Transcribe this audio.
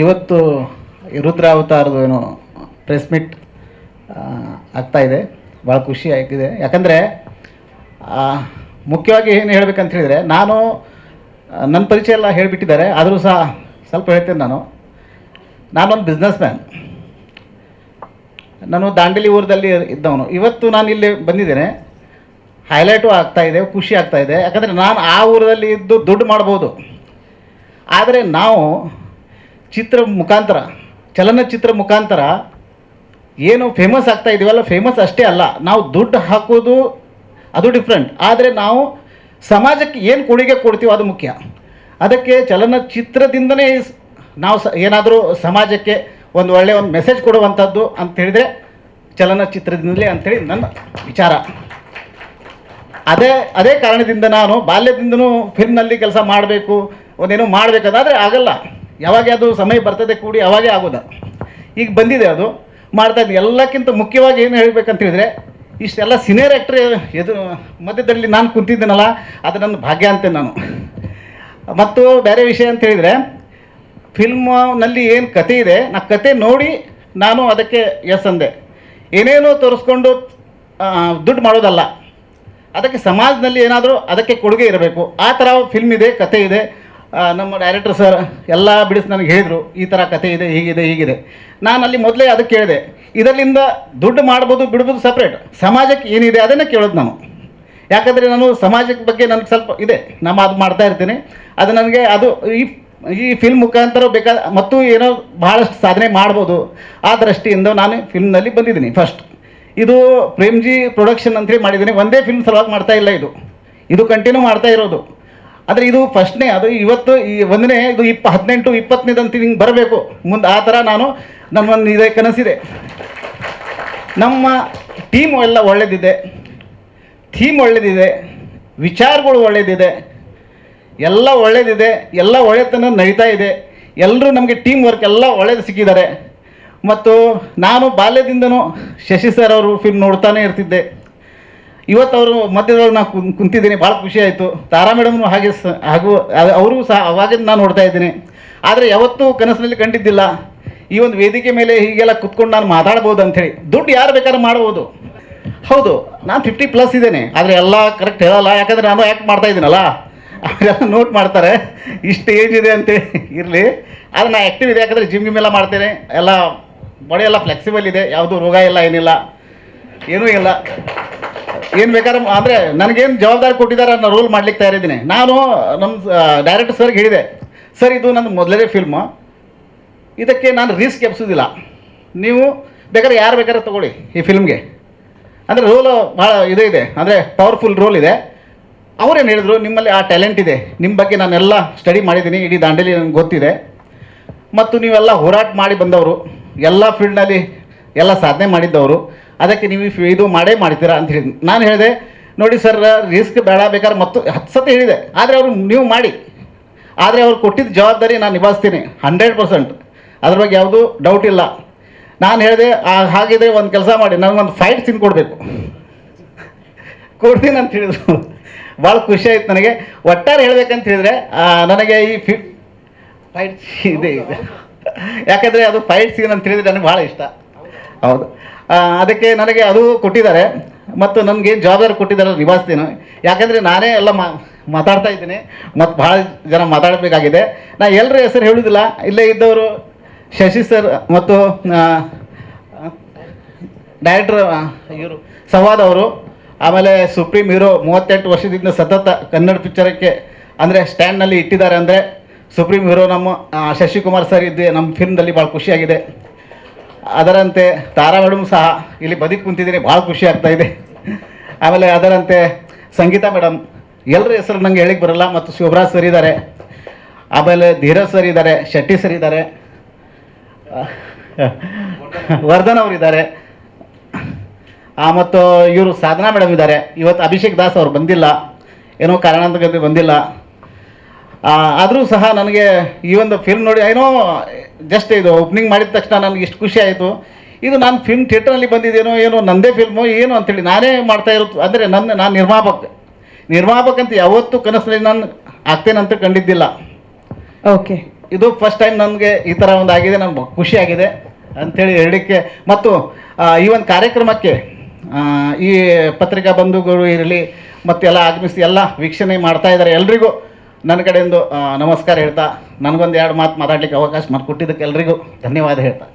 ಇವತ್ತು ರುದ್ರ ಅವತಾರದು ಏನೋ press meet ಇದೆ. ಭಾಳ ಖುಷಿ ಆಗಿದೆ. ಯಾಕಂದರೆ ಮುಖ್ಯವಾಗಿ ಏನು ಹೇಳಬೇಕಂತ ಹೇಳಿದರೆ, ನಾನು ನನ್ನ ಪರಿಚಯ ಎಲ್ಲ ಹೇಳಿಬಿಟ್ಟಿದ್ದಾರೆ. ಆದರೂ ಸಹ ಸ್ವಲ್ಪ ಹೇಳ್ತೇನೆ ನಾನು. ನಾನೊಂದು ಬಿಸ್ನೆಸ್ ಮ್ಯಾನ್ ನಾನು ದಾಂಡೇಲಿ ಊರದಲ್ಲಿ ಇದ್ದವನು. ಇವತ್ತು ನಾನು ಇಲ್ಲಿ ಬಂದಿದ್ದೇನೆ. ಹೈಲೈಟು ಆಗ್ತಾಯಿದೆ ಖುಷಿ ಆಗ್ತಾಯಿದೆ ಯಾಕಂದರೆ ನಾನು ಆ ಊರಲ್ಲಿ ಇದ್ದು ದುಡ್ಡು ಮಾಡ್ಬೋದು. ಆದರೆ ನಾವು ಚಿತ್ರ ಮುಖಾಂತರ, ಚಲನಚಿತ್ರ ಮುಖಾಂತರ ಏನು ಫೇಮಸ್ ಆಗ್ತಾ ಇದೀವಲ್ಲ ಫೇಮಸ್ ಅಷ್ಟೇ ಅಲ್ಲ. ನಾವು ದುಡ್ಡು ಹಾಕೋದು ಅದು ಡಿಫ್ರೆಂಟ್ ಆದರೆ ನಾವು ಸಮಾಜಕ್ಕೆ ಏನು ಕೊಡುಗೆ ಕೊಡ್ತೀವೋ ಅದು ಮುಖ್ಯ. ಅದಕ್ಕೆ ಚಲನಚಿತ್ರದಿಂದನೇ ನಾವು ಸ ಏನಾದರೂ ಸಮಾಜಕ್ಕೆ ಒಂದು ಒಳ್ಳೆಯ ಒಂದು ಮೆಸೇಜ್ ಕೊಡುವಂಥದ್ದು ಅಂತ ಹೇಳಿದರೆ ಚಲನಚಿತ್ರದಿಂದಲೇ ಅಂಥೇಳಿ ನನ್ನ ವಿಚಾರ. ಅದೇ ಅದೇ ಕಾರಣದಿಂದ ನಾನು ಬಾಲ್ಯದಿಂದನೂ ಫಿಲ್ಮ್ನಲ್ಲಿ ಕೆಲಸ ಮಾಡಬೇಕು, ಒಂದೇನೋ ಮಾಡಬೇಕಾದ್ರೆ ಆಗಲ್ಲ. ಯಾವಾಗ ಅದು ಸಮಯ ಬರ್ತದೆ ಕೂಡಿ ಅವಾಗೇ ಆಗೋದ. ಈಗ ಬಂದಿದೆ ಅದು, ಮಾಡ್ತಾ ಇದ್ದೀನಿ ಎಲ್ಲಕ್ಕಿಂತ ಮುಖ್ಯವಾಗಿ ಏನು ಹೇಳಬೇಕಂತ ಹೇಳಿದರೆ, ಇಷ್ಟೆಲ್ಲ ಸೀನಿಯರ್ ಆ್ಯಕ್ಟ್ರ್ ಎದು, ಮಧ್ಯದಲ್ಲಿ ನಾನು ಕುಂತಿದ್ದೀನಲ್ಲ, ಅದು ನನ್ನ ಭಾಗ್ಯ ಅಂತೆ ನಾನು. ಮತ್ತು ಬೇರೆ ವಿಷಯ ಅಂತ ಹೇಳಿದರೆ ಫಿಲ್ಮ್ನಲ್ಲಿ ಏನು ಕತೆ ಇದೆ, ನಾ ಕತೆ ನೋಡಿ ನಾನು ಅದಕ್ಕೆ ಎಸ್ ಅಂದೆ. ಏನೇನೋ ತೋರಿಸ್ಕೊಂಡು ದುಡ್ಡು ಮಾಡೋದಲ್ಲ. ಅದಕ್ಕೆ ಸಮಾಜದಲ್ಲಿ ಏನಾದರೂ ಅದಕ್ಕೆ ಕೊಡುಗೆ ಇರಬೇಕು. ಆ ಥರ ಫಿಲ್ಮ್ ಇದೆ, ಕತೆ ಇದೆ. ನಮ್ಮ ಡೈರೆಕ್ಟರ್ ಸರ್ ಎಲ್ಲ ಬಿಡಿಸಿ ನನಗೆ ಹೇಳಿದರು, ಈ ಥರ ಕತೆ ಇದೆ, ಹೀಗಿದೆ ಹೀಗಿದೆ. ನಾನು ಅಲ್ಲಿ ಮೊದಲೇ ಅದಕ್ಕೆ ಕೇಳಿದೆ. ಇದರಿಂದ ದುಡ್ಡು ಮಾಡ್ಬೋದು, ಬಿಡ್ಬೋದು ಸಪ್ರೇಟ್ ಸಮಾಜಕ್ಕೆ ಏನಿದೆ ಅದನ್ನೇ ಕೇಳೋದು ನಾನು. ಯಾಕಂದರೆ ನಾನು ಸಮಾಜದ ಬಗ್ಗೆ ನನಗೆ ಸ್ವಲ್ಪ ಇದೆ. ನಮ್ಮ ಅದು ಮಾಡ್ತಾ ಇರ್ತೀನಿ. ಅದು ನನಗೆ ಅದು ಈ ಈ ಫಿಲ್ಮ್ ಮುಖಾಂತರ ಬೇಕಾದ, ಮತ್ತು ಏನೋ ಭಾಳಷ್ಟು ಸಾಧನೆ ಮಾಡ್ಬೋದು. ಆ ದೃಷ್ಟಿಯಿಂದ ನಾನು ಫಿಲ್ಮ್ನಲ್ಲಿ ಬಂದಿದ್ದೀನಿ ಫಸ್ಟ್ ಇದು ಪ್ರೇಮ್ಜಿ ಪ್ರೊಡಕ್ಷನ್ ಅಂತೇಳಿ ಮಾಡಿದ್ದೀನಿ. ಒಂದೇ ಫಿಲ್ಮ್ ಸಲುವಾಗಿ ಮಾಡ್ತಾ ಇಲ್ಲ ಇದು. ಇದು ಕಂಟಿನ್ಯೂ ಮಾಡ್ತಾ ಇರೋದು. ಆದರೆ ಇದು ಫಸ್ಟ್ನೇ, ಅದು ಇವತ್ತು ಈ ಒಂದನೇ, ಇದು ಇಪ್ಪ, ಹದಿನೆಂಟು ಇಪ್ಪತ್ತನೇದಂತ ಹಿಂಗೆ ಬರಬೇಕು. ಮುಂದೆ ಆ ಥರ ನಾನು ನನ್ನೊಂದು ಇದೇ ಕನಸಿದೆ. ನಮ್ಮ ಟೀಮ್ ಎಲ್ಲ ಒಳ್ಳೆಯದಿದೆ ಥೀಮ್ ಒಳ್ಳೆಯದಿದೆ ವಿಚಾರಗಳು ಒಳ್ಳೆಯದಿದೆ ಎಲ್ಲ ಒಳ್ಳೆಯದಿದೆ ಎಲ್ಲ ಒಳ್ಳೆತನ ನಡೀತಾ ಇದೆ. ಎಲ್ಲರೂ ನಮಗೆ ಟೀಮ್ ವರ್ಕ್ ಎಲ್ಲ ಒಳ್ಳೇದು ಸಿಕ್ಕಿದ್ದಾರೆ. ಮತ್ತು ನಾನು ಬಾಲ್ಯದಿಂದನೂ ಶಶಿ ಸರ್ ಅವರು ಫಿಲ್ಮ್ ನೋಡ್ತಾನೆ ಇರ್ತಿದ್ದೆ. ಇವತ್ತು ಅವರು ಮಧ್ಯದೊಳಗೆ ನಾನು ಕುಂ, ಕುಂತಿದ್ದೀನಿ. ಭಾಳ ಖುಷಿ ಆಯಿತು. ತಾರಾ ಮೇಡಮ್ನು ಹಾಗೆ ಸ, ಹಾಗೂ ಅವರು ಸಹ ಅವಾಗಿಂದ ನಾನು ನೋಡ್ತಾ ಇದ್ದೀನಿ. ಆದರೆ ಯಾವತ್ತೂ ಕನಸಿನಲ್ಲಿ ಕಂಡಿದ್ದಿಲ್ಲ. ಈ ಒಂದು ವೇದಿಕೆ ಮೇಲೆ ಹೀಗೆಲ್ಲ ಕುತ್ಕೊಂಡು ನಾನು ಮಾತಾಡ್ಬೋದು ಅಂಥೇಳಿ ದುಡ್ಡು ಯಾರು ಬೇಕಾದ್ರೂ ಮಾಡ್ಬೋದು. ಹೌದು, ನಾನು ಫಿಫ್ಟಿ ಪ್ಲಸ್ ಇದ್ದೇನೆ. ಆದರೆ ಎಲ್ಲ ಕರೆಕ್ಟ್ ಹೇಳಲ್ಲ. ಯಾಕಂದರೆ ನಾನು ಆ್ಯಕ್ಟ್ ಮಾಡ್ತಾ ಇದ್ದೀನಲ್ಲ. ಅವರೆಲ್ಲ ನೋಟ್ ಮಾಡ್ತಾರೆ. ಇಷ್ಟು ಏಜ್ ಇದೆ ಅಂತ ಇರಲಿ. ಆದರೆ ನಾನು ಆ್ಯಕ್ಟಿವ್ ಇದೆ. ಯಾಕಂದರೆ ಜಿಮ್ ಗಿಮ್ ಎಲ್ಲ ಮಾಡ್ತೇನೆ. ಎಲ್ಲ ಬಾಡಿ ಎಲ್ಲ ಫ್ಲೆಕ್ಸಿಬಲ್ ಇದೆ. ಯಾವುದೂ ರೋಗ ಇಲ್ಲ, ಏನಿಲ್ಲ. ಏನೂ ಇಲ್ಲ. ಏನು ಬೇಕಾದ್ರೆ ಅಂದರೆ ನನಗೇನು ಜವಾಬ್ದಾರಿ ಕೊಟ್ಟಿದ್ದಾರೆ ಅನ್ನೋ ರೋಲ್ ಮಾಡ್ಲಿಕ್ಕೆ ತಯಾರಿದ್ದೀನಿ. ನಾನು ನಮ್ಮ ಡೈರೆಕ್ಟರ್ ಸರ್ಗೆ ಹೇಳಿದೆ ಸರ್ ಇದು ನನ್ನ ಮೊದಲನೇ ಫಿಲ್ಮು ಇದಕ್ಕೆ ನಾನು ರಿಸ್ಕ್ ಎಬ್ಸೋದಿಲ್ಲ. ನೀವು ಬೇಕಾದ್ರೆ ಯಾರು ಬೇಕಾದ್ರೆ ತಗೊಳ್ಳಿ ಈ ಫಿಲ್ಮ್ಗೆ ಅಂದರೆ ರೋಲು ಭಾಳ ಇದು ಇದೆ. ಅಂದರೆ ಪವರ್ಫುಲ್ ರೋಲ್ ಇದೆ. ಅವರೇನು ಹೇಳಿದ್ರು, ನಿಮ್ಮಲ್ಲಿ ಆ ಟ್ಯಾಲೆಂಟ್ ಇದೆ. ನಿಮ್ಮ ಬಗ್ಗೆ ನಾನೆಲ್ಲ ಸ್ಟಡಿ ಮಾಡಿದ್ದೀನಿ. ಇಡೀ ದಾಂಡೇಲಿ ನನಗೆ ಗೊತ್ತಿದೆ. ಮತ್ತು ನೀವೆಲ್ಲ ಹೋರಾಟ ಮಾಡಿ ಬಂದವರು. ಎಲ್ಲ ಫೀಲ್ಡ್ನಲ್ಲಿ ಎಲ್ಲ ಸಾಧನೆ ಮಾಡಿದ್ದವರು. ಅದಕ್ಕೆ ನೀವು ಇದು ಮಾಡೇ ಮಾಡ್ತೀರಾ ಅಂತ ಹೇಳಿ ನಾನು ಹೇಳಿದೆ, ನೋಡಿ ಸರ್ ರಿಸ್ಕ್ ಬೇಡ ಬೇಕಾದ್ರೆ ಮತ್ತು ಹತ್ತು ಸತಿ ಹೇಳಿದೆ. ಆದರೆ ಅವರು ನೀವು ಮಾಡಿ. ಆದರೆ ಅವ್ರು ಕೊಟ್ಟಿದ್ದ ಜವಾಬ್ದಾರಿ ನಾನು ನಿಭಾಯಿಸ್ತೀನಿ. ಹಂಡ್ರೆಡ್ ಪರ್ಸೆಂಟ್ ಅದ್ರ ಬಗ್ಗೆ ಯಾವುದೂ ಡೌಟ್ ಇಲ್ಲ. ನಾನು ಹೇಳಿದೆ ಹಾಗಿದ್ರೆ ಒಂದು ಕೆಲಸ ಮಾಡಿ. ನನಗೊಂದು ಫೈಟ್ ಸೀನ್ ಕೊಡಬೇಕು. ಕೊಡ್ತೀನಿ ಅಂತ ಹೇಳಿದ್ರು. ಭಾಳ ಖುಷಿ ಆಯ್ತು ನನಗೆ. ಒಟ್ಟಾರೆ ಹೇಳ್ಬೇಕಂತ ಹೇಳಿದ್ರೆ ನನಗೆ ಈ ಫಿ ಫೈಟ್ ಇದೆ ಇದೆ. ಯಾಕಂದರೆ ಅದು ಫೈಟ್ ಸೀನ್ ಅಂತ ಹೇಳಿದ್ರೆ ನನಗೆ ಭಾಳ ಇಷ್ಟ. ಹೌದು. ಅದಕ್ಕೆ ನನಗೆ ಅದು ಕೊಟ್ಟಿದ್ದಾರೆ ಮತ್ತು ಏನು ಜವಾಬ್ದಾರಿ ಕೊಟ್ಟಿದ್ದಾರೆ ನಿಭಾಯಿಸ್ತೀನಿ. ಯಾಕಂದರೆ ನಾನೇ ಎಲ್ಲ ಮಾತಾಡ್ತಾ ಇದ್ದೀನಿ ಮತ್ತು ಭಾಳ ಜನ ಮಾತಾಡಬೇಕಾಗಿದೆ. ನಾ ಎಲ್ಲರ ಹೆಸರು ಹೇಳುವುದಿಲ್ಲ ಇಲ್ಲೇ ಇದ್ದವರು ಶಶಿ ಸರ್ ಮತ್ತು ಡೈರೆಕ್ಟ್ರ್ ಇವರು ಸಂವಾದ್ ಅವರು. ಆಮೇಲೆ ಸುಪ್ರೀಂ ಹೀರೋ ಮೂವತ್ತೆಂಟು ವರ್ಷದಿಂದ ಸತತ ಕನ್ನಡ ಪಿಕ್ಚರಕ್ಕೆ ಅಂದರೆ ಸ್ಟ್ಯಾಂಡ್ನಲ್ಲಿ ಇಟ್ಟಿದ್ದಾರೆ ಅಂದರೆ ಸುಪ್ರೀಂ ಹೀರೋ ನಮ್ಮ ಶಶಿಕುಮಾರ್ ಸರ್ ಇದ್ದೆ ನಮ್ಮ ಫಿಲ್ಮ್ದಲ್ಲಿ ಭಾಳ ಖುಷಿಯಾಗಿದೆ. ಅದರಂತೆ ತಾರಾ ಮೇಡಮ್ ಸಹ ಇಲ್ಲಿ ಬದುಕಿ ಕುಂತಿದ್ದೀನಿ ಭಾಳ ಖುಷಿ ಆಗ್ತಾ ಇದೆ. ಆಮೇಲೆ ಅದರಂತೆ ಸಂಗೀತಾ ಮೇಡಮ್ ಎಲ್ಲರ ಹೆಸರು ನನಗೆ ಹೇಳಿಕ್ಕೆ ಬರಲ್ಲ ಮತ್ತು ಶಿವರಾಜ್ ಸರ್ ಇದ್ದಾರೆ ಆಮೇಲೆ ಧೀರಜ್ ಸರ್ ಇದ್ದಾರೆ ಶೆಟ್ಟಿ ಸರ್ ಇದ್ದಾರೆ ವರ್ಧನ್ ಅವರು ಇದ್ದಾರೆ ಆ, ಮತ್ತು ಇವರು ಸಾಧನಾ ಮೇಡಮ್ ಇದ್ದಾರೆ ಇವತ್ತು ಅಭಿಷೇಕ್ ದಾಸ್ ಅವ್ರು ಬಂದಿಲ್ಲ. ಏನೋ ಕಾರಣಾಂತರದಿಂದ ಬಂದಿಲ್ಲ. ಆದರೂ ಸಹ ನನಗೆ ಈ ಒಂದು ಫಿಲ್ಮ್ ನೋಡಿ ಏನೋ ಜಸ್ಟ್ ಇದು ಓಪನಿಂಗ್ ಮಾಡಿದ ತಕ್ಷಣ ನನಗೆ ಇಷ್ಟು ಖುಷಿ ಆಯಿತು. ಇದು ನಾನು ಫಿಲ್ಮ್ ಥಿಯೇಟ್ರಲ್ಲಿ ಬಂದಿದ್ದೇನೋ ಏನೋ ನಂದೇ ಫಿಲ್ಮು ಏನು ಅಂತೇಳಿ ನಾನೇ ಮಾಡ್ತಾ ಇರೋದು. ಅಂದರೆ ನನ್ನ ನಾನು ನಿರ್ಮಾಪಕ. ನಿರ್ಮಾಪಕ ಅಂತ ಯಾವತ್ತೂ ಕನಸಲ್ಲಿ ನಾನು ಆಗ್ತೇನಂತ ಕಂಡಿದ್ದಿಲ್ಲ. ಓಕೆ ಇದು ಫಸ್ಟ್ ಟೈಮ್ ನನಗೆ ಈ ಥರ ಒಂದು ಆಗಿದೆ ನನಗೆ ಖುಷಿಯಾಗಿದೆ ಅಂಥೇಳಿ ಹೇಳಿಕ್ಕೆ ಮತ್ತು ಈ ಒಂದು ಕಾರ್ಯಕ್ರಮಕ್ಕೆ ಈ ಪತ್ರಿಕಾ ಬಂಧುಗಳು ಇರಲಿ ಮತ್ತೆಲ್ಲ ಆಗಮಿಸಿ ಎಲ್ಲ ವೀಕ್ಷಣೆ ಮಾಡ್ತಾ ಇದ್ದಾರೆ ಎಲ್ರಿಗೂ. ನನ್ನ ಕಡೆಯಿಂದ ನಮಸ್ಕಾರ ಹೇಳ್ತಾ ನನಗೊಂದು ಎರಡು ಮಾತು ಮಾತಾಡಲಿಕ್ಕೆ ಅವಕಾಶ ಮಾಡಿಕೊಟ್ಟಿದ್ದಕ್ಕೆ ಎಲ್ಲರಿಗೂ ಧನ್ಯವಾದ ಹೇಳ್ತಾ.